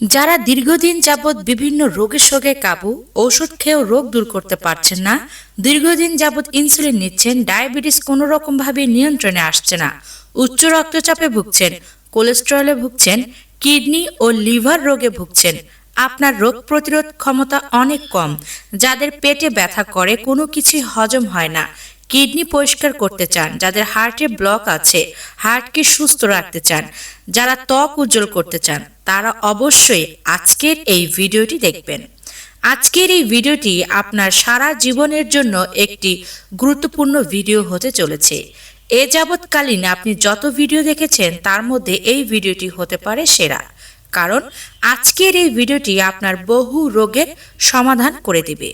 যারা দীর্ঘদিন যাবৎ বিভিন্ন রোগের সঙ্গে কাবু ঔষধ খেয়েও রোগ দূর করতে পারছেন না, দীর্ঘদিন যাবৎ ইনসুলিন নিচ্ছেন, ডায়াবেটিস কোনো রকমভাবে নিয়ন্ত্রণে আসছে না, উচ্চ রক্তচাপে ভুগছেন, কোলেস্টেরলে ভুগছেন, কিডনি ও লিভার রোগে ভুগছেন। আপনার রোগ প্রতিরোধ ক্ষমতা অনেক কম, যাদের পেটে ব্যথা করে কোনো কিছুই হজম হয় না। কিডনি পরিষ্কার করতে চান, যাদের হার্টে ব্লক আছে, হার্টকে সুস্থ রাখতে চান, যারা ত্বক উজ্জ্বল করতে চান। তারা অবশ্যই আজকের এই ভিডিওটি দেখবেন। আজকের এই ভিডিওটি আপনার সারা জীবনের জন্য একটি গুরুত্বপূর্ণ ভিডিও হতে চলেছে। এ যাবৎকালীন আপনি যত ভিডিও দেখেছেন, তার মধ্যে এই ভিডিওটি হতে পারে সেরা। কারণ আজকের এই ভিডিওটি আপনার বহু রোগের সমাধান করে দেবে।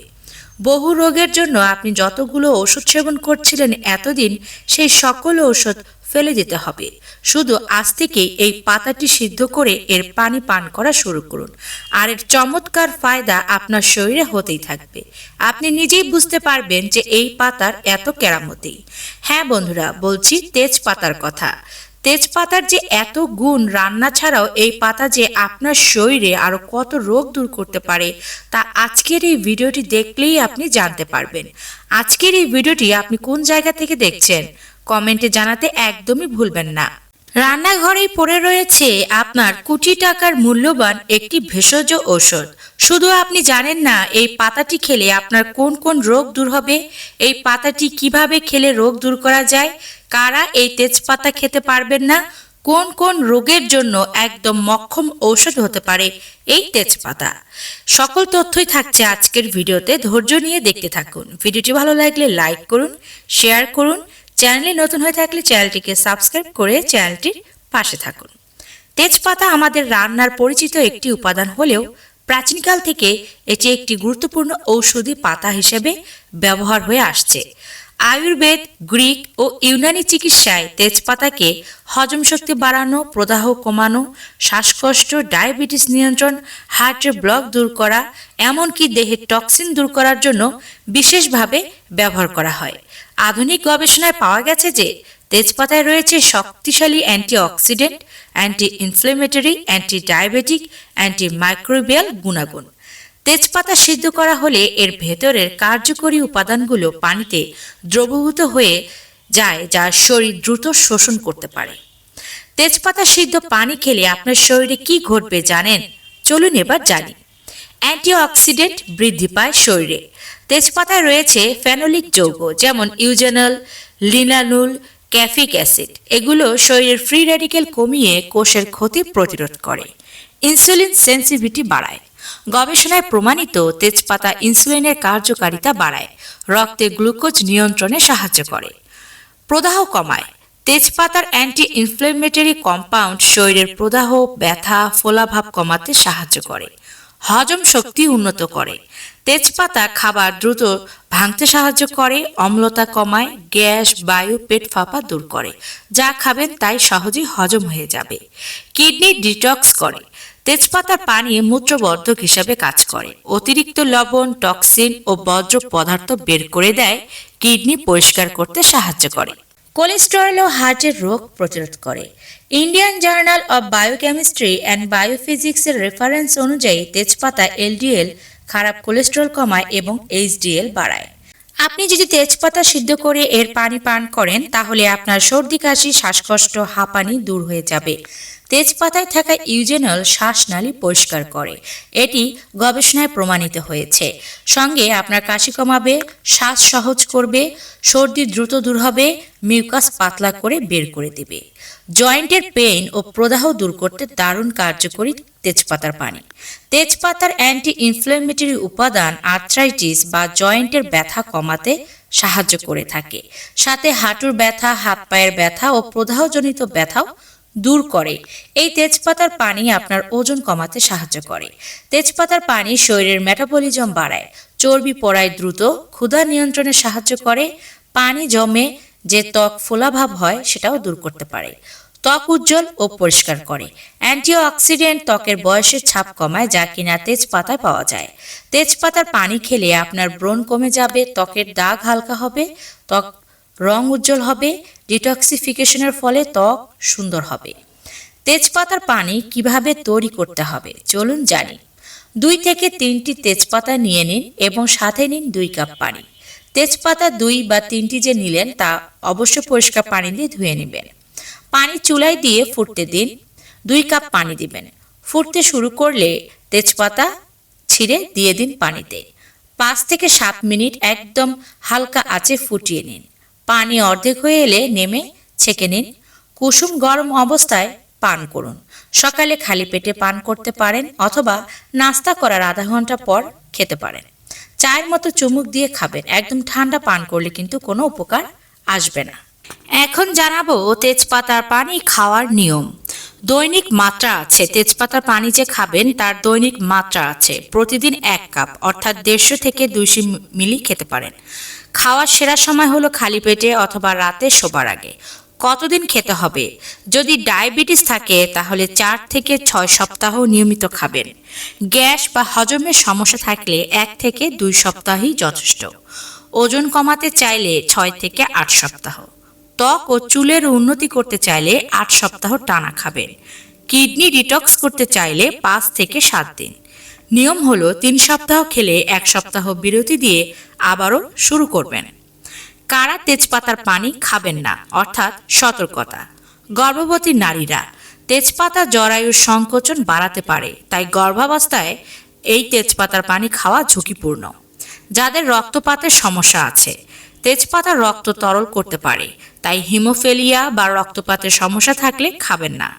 বহু রোগের জন্য আপনি যতগুলো ওষুধ সেবন করছিলেন এতদিন সেই সকল ওষুধ ফেলে দিতে হবে। শুধু আজ থেকেই এই পাতাটি সিদ্ধ করে এর পানি পান করা শুরু করুন। আর এর চমৎকার ফায়দা আপনার শরীরে হতেই থাকবে। আপনি নিজেই বুঝতে পারবেন যে এই পাতার এত কেরামতি। হ্যাঁ বন্ধুরা, বলছি তেজপাতার কথা। তেজপাতার যে এত গুণ রান্না ছাড়াও এই পাতা যে আপনার শরীরে আরও কত রোগ দূর করতে পারে, তা আজকের এই ভিডিওটি দেখলেই আপনি জানতে পারবেন। আজকের এই ভিডিওটি আপনি কোন জায়গা থেকে দেখছেন, কমেন্টে জানাতে একদমই ভুলবেন না। রান্নাঘরেই পড়ে রয়েছে আপনার কোটি টাকার মূল্যবান একটি ভেষজ ঔষধ। শুধু আপনি জানেন না, এই পাতাটি খেলে আপনার কোন কোন রোগ দূর হবে, এই পাতাটি কীভাবে খেলে রোগ দূর করা যায়, কারা এই তেজপাতা খেতে পারবেন না, কোন কোন রোগের জন্য একদম মক্ষম ঔষধ হতে পারে এই তেজপাতা। সকল তথ্যই থাকছে আজকের ভিডিওতে, ধৈর্য নিয়ে দেখতে থাকুন। ভিডিওটি ভালো লাগলে লাইক করুন, শেয়ার করুন, চ্যানেলে নতুন হয়ে থাকলে চ্যানেলটিকে সাবস্ক্রাইব করে চ্যানেলটির পাশে থাকুন। তেজপাতা আমাদের রান্নার পরিচিত একটি উপাদান হলেও প্রাচীনকাল থেকে এটি একটি গুরুত্বপূর্ণ ঔষধি পাতা হিসেবে ব্যবহার হয়ে আসছে। আয়ুর্বেদ, গ্রিক ও ইউনানি চিকিৎসায় তেজপাতাকে হজম শক্তি বাড়ানো, প্রদাহ কমানো, শ্বাসকষ্ট, ডায়াবেটিস নিয়ন্ত্রণ, হার্টের ব্লক দূর করা, এমনকি দেহের টক্সিন দূর করার জন্য বিশেষভাবে ব্যবহার করা হয়। আধুনিক গবেষণায় পাওয়া গেছে যে তেজপাতায় রয়েছে শক্তিশালী antioxidant anti inflammatory anti diabetic anti microbial গুণাগুণ। তেজপাতা সিদ্ধ করা হলে এর ভেতরের কার্যকরী উপাদানগুলো পানিতে দ্রবীভূত হয়ে যায়, যা শরীর দ্রুত শোষণ করতে পারে। তেজপাতা সিদ্ধ পানি খেলে আপনার শরীরে কি ঘটবে জানেন? চলুন এবার জানি। অ্যান্টিঅক্সিডেন্ট বৃদ্ধি পায় শরীরে। তেজপাতায় রয়েছে ফেনোলিক যৌগ, যেমন ইউজেনল, লিনানুল ক্যাফিক অ্যাসিড। এগুলো শরীরের ফ্রি রেডিকেল কমিয়ে কোষের ক্ষতি প্রতিরোধ করে। ইনসুলিন সেন্সিভিটি বাড়ায়। গবেষণায় প্রমাণিত তেজপাতা ইনসুলিনের কার্যকারিতা বাড়ায়। রক্তে গ্লুকোজ নিয়ন্ত্রণে সাহায্য করে। প্রদাহ কমায়। তেজপাতার অ্যান্টি ইনফ্লেমেটরি কম্পাউন্ড শরীরের প্রদাহ, ব্যথা, ফোলাভাব কমাতে সাহায্য করে। হজম শক্তি উন্নত করে। তেজপাতা খাবার দ্রুত ভাঙতে সাহায্য করে, অম্লতা কমায়, গ্যাস, বায়ু, পেট ফাঁপা দূর করে। যা খাবেন তাই সহজেই হজম হয়ে যাবে। কিডনি ডিটক্স করে। তেজপাতার পানি মূত্রবর্ধক হিসাবে কাজ করে। অতিরিক্ত লবণ, টক্সিন ও বজ্র পদার্থ বের করে দেয়, কিডনি পরিষ্কার করতে সাহায্য করে। কোলেস্টেরল ও হার্টের রোগ প্রতিরোধ করে। Indian journal of biochemistry and বায়োফিজিক্সের reference অনুযায়ী তেজপাতা এলডিএল খারাপ কোলেস্টেরল কমায় এবং এইচডিএল বাড়ায়। আপনি যদি তেজপাতা সিদ্ধ করে এর পানি পান করেন, তাহলে আপনার সর্দি, কাশি, শ্বাসকষ্ট, হাঁপানি দূর হয়ে যাবে। তেজপাতায় থাকা ইউজেনল শ্বাসনালী পরিষ্কার করে। এটি গবেষণায় প্রমাণিত হয়েছে। সঙ্গে আপনার কাশি কমাবে, শ্বাস সহজ করবে, সর্দি দ্রুত দূর হবে, মিউকাস পাতলা করে বের করে দেবে। জয়েন্টের পেইন ও প্রদাহ দূর করতে দারুণ কার্যকরী তেজপাতার পানি। তেজপাতার অ্যান্টি ইনফ্লেমেটরি উপাদান আর্থ্রাইটিস বা জয়েন্টের ব্যথা কমাতে সাহায্য করে থাকে। সাথে হাঁটুর ব্যথা হাত পায়ের ব্যথা ও প্রদাহজনিত ব্যথাও দূর করে। এই তেজপাতার পানি আপনার ওজন কমাতে সাহায্য করে। তেজপাতার পানি শরীরের মেটাবলিজম বাড়ায়। চর্বি পড়ায় দ্রুত, ক্ষুধা নিয়ন্ত্রণে সাহায্য করে। পানি জমে যে ত্বক ফোলাভাব হয়, সেটাও দূর করতে পারে। ত্বক উজ্জ্বল ও পরিষ্কার করে। অ্যান্টিঅক্সিডেন্ট ত্বকের বয়সের ছাপ কমায়, যা কিনা তেজপাতায় পাওয়া যায়। তেজপাতার পানি খেলে আপনার ব্রণ কমে যাবে, ত্বকের দাগ হালকা হবে, ত্বক রং উজ্জ্বল হবে ডিটক্সিফিকেশনের ফলে ত্বক সুন্দর হবে। তেজপাতার পানি কীভাবে তৈরি করতে হবে, চলুন জানি। দুই থেকে তিনটি তেজপাতা নিয়ে নিন এবং সাথে নিন দুই কাপ পানি। তেজপাতা দুই বা তিনটি যে নিলেন তা অবশ্য পরিষ্কার পানি দিয়ে ধুয়ে নেবেন। পানি চুলায় দিয়ে ফুটতে দিন, দুই কাপ পানি দিবেন। ফুটতে শুরু করলে তেজপাতা ছিঁড়ে দিয়ে দিন পানিতে। পাঁচ থেকে সাত মিনিট একদম হালকা আঁচে ফুটিয়ে নিন। পানি অর্ধেক হয়ে এলে নেমে ছেঁকে নিন। কুসুম গরম অবস্থায় পান করুন। সকালে খালি পেটে পান করতে পারেন অথবা নাস্তা করার আধা ঘণ্টা পর খেতে পারেন। চায়ের মতো চুমুক দিয়ে খাবেন। একদম ঠান্ডা পান করলে কিন্তু কোনো উপকার আসবে না। এখন জানাব তেজপাতার পানি খাওয়ার নিয়ম। দৈনিক মাত্রা আছে। তেজপাতার পানি যে খাবেন তার দৈনিক মাত্রা আছে। প্রতিদিন এক কাপ, অর্থাৎ দেড়শো থেকে দুইশো মিলি খেতে পারেন। খাওয়ার সেরা সময় হলো খালি পেটে অথবা রাতে শোবার আগে। কতদিন খেতে হবে? যদি ডায়াবেটিস থাকে, তাহলে চার থেকে ছয় সপ্তাহ নিয়মিত খাবেন। গ্যাস বা হজমের সমস্যা থাকলে এক থেকে দুই সপ্তাহই যথেষ্ট। ওজন কমাতে চাইলে ছয় থেকে আট সপ্তাহ। ত্বক ও চুলের উন্নতি করতে চাইলে আট সপ্তাহ টানা খাবেন। কিডনি ডিটক্স করতে চাইলে পাঁচ থেকে সাত দিন। নিয়ম হলো তিন সপ্তাহ খেলে এক সপ্তাহ বিরতি দিয়ে আবারও শুরু করবেন। কারা তেজপাতার পানি খাবেন না, অর্থাৎ সতর্কতা। গর্ভবতী নারীরা, তেজপাতা জরায়ুর সংকোচন বাড়াতে পারে, তাই গর্ভাবস্থায় এই তেজপাতার পানি খাওয়া ঝুঁকিপূর্ণ। যাদের রক্তপাতের সমস্যা আছে, তেজপাতা রক্ত তরল করতে পারে, তাই হিমোফেলিয়া বা রক্তপাতের সমস্যা থাকলে খাবেন না।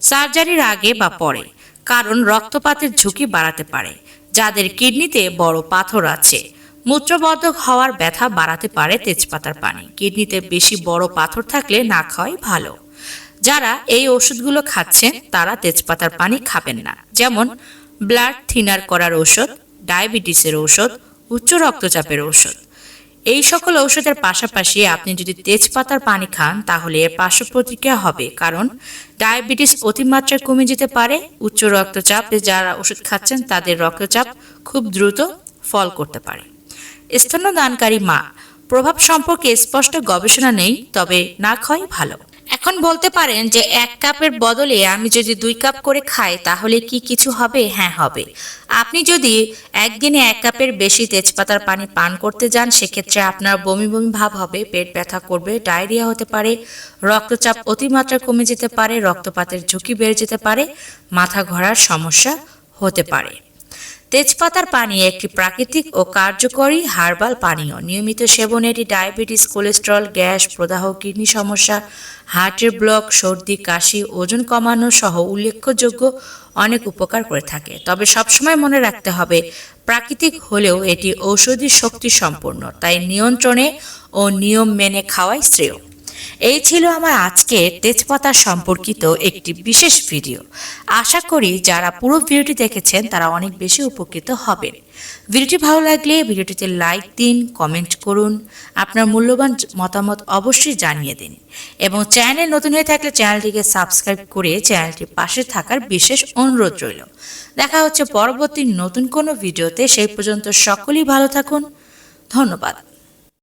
সার্জারির আগে বা পরে। কারণ রক্তপাতের ঝুঁকি বাড়াতে পারে, যাদের কিডনিতে বড় পাথর আছে। মূত্রবদ্ধক হওয়ার ব্যথা বাড়াতে পারে তেজপাতার পানি। কিডনিতে বেশি বড় পাথর থাকলে না খাওয়াই ভালো। যারা এই ওষুধগুলো খাচ্ছেন, তারা তেজপাতার পানি খাবেন না। যেমন, ব্লাড থিনার করার ওষুধ ডায়াবেটিসের ওষুধ উচ্চ রক্তচাপের ঔষধ। এই সকল ঔষধের পাশাপাশি আপনি যদি তেজপাতার পানি খান, তাহলে এর পার্শ্ব প্রতিক্রিয়া হবে, কারণ ডায়াবেটিস অতিমাত্রায় কমে যেতে পারে, উচ্চ রক্তচাপ, যারা ওষুধ খাচ্ছেন তাদের রক্তচাপ খুব দ্রুত ফল করতে পারে। স্তন্যদানকারী মা, প্রভাব সম্পর্কে স্পষ্ট গবেষণা নেই, তবে না খাওয়াই ভালো। এখন বলতে পারেন যে এক কাপের বদলে আমি যদি দুই কাপ করে খাই, তাহলে কি কিছু হবে? হ্যাঁ হবে। আপনি যদি একদিনে এক কাপের বেশি তেজপাতার পানি পান করতে যান, সেক্ষেত্রে আপনার বমি বমি ভাব হবে, পেট ব্যথা করবে, ডায়রিয়া হতে পারে, রক্তচাপ অতিমাত্রা কমে যেতে পারে, রক্তপাতের ঝুঁকি বেড়ে যেতে পারে, মাথা ঘোরার সমস্যা হতে পারে। তেজপাতার পানি একটি প্রাকৃতিক ও কার্যকরী হার্বাল পানীয়। নিয়মিত সেবনে এটি ডায়াবেটিস, কোলেস্টেরল, গ্যাস প্রদাহ, কিডনি সমস্যা, হার্টের ব্লক, সর্দি, কাশি, ওজন কমানো সহ উল্লেখযোগ্য অনেক উপকার করে থাকে। তবে সবসময় মনে রাখতে হবে, প্রাকৃতিক হলেও এটি ঔষধি শক্তি সম্পন্ন তাই নিয়ন্ত্রণে ও নিয়ম মেনে খাওয়াই শ্রেয়। এই ছিল আমার আজকে তেজপাতা সম্পর্কিত একটি বিশেষ ভিডিও। আশা করি যারা পুরো ভিডিওটি দেখেছেন, তারা অনেক বেশি উপকৃত হবেন। ভিডিওটি ভালো লাগলে ভিডিওটিতে লাইক দিন, কমেন্ট করুন, আপনার মূল্যবান মতামত অবশ্যই জানিয়ে দিন। এবং চ্যানেল নতুন হয়ে থাকলে চ্যানেলটিকে সাবস্ক্রাইব করে চ্যানেলটির পাশে থাকার বিশেষ অনুরোধ রইল। দেখা হচ্ছে পরবর্তী নতুন কোনো ভিডিওতে। সেই পর্যন্ত সকলেই ভালো থাকুন। ধন্যবাদ।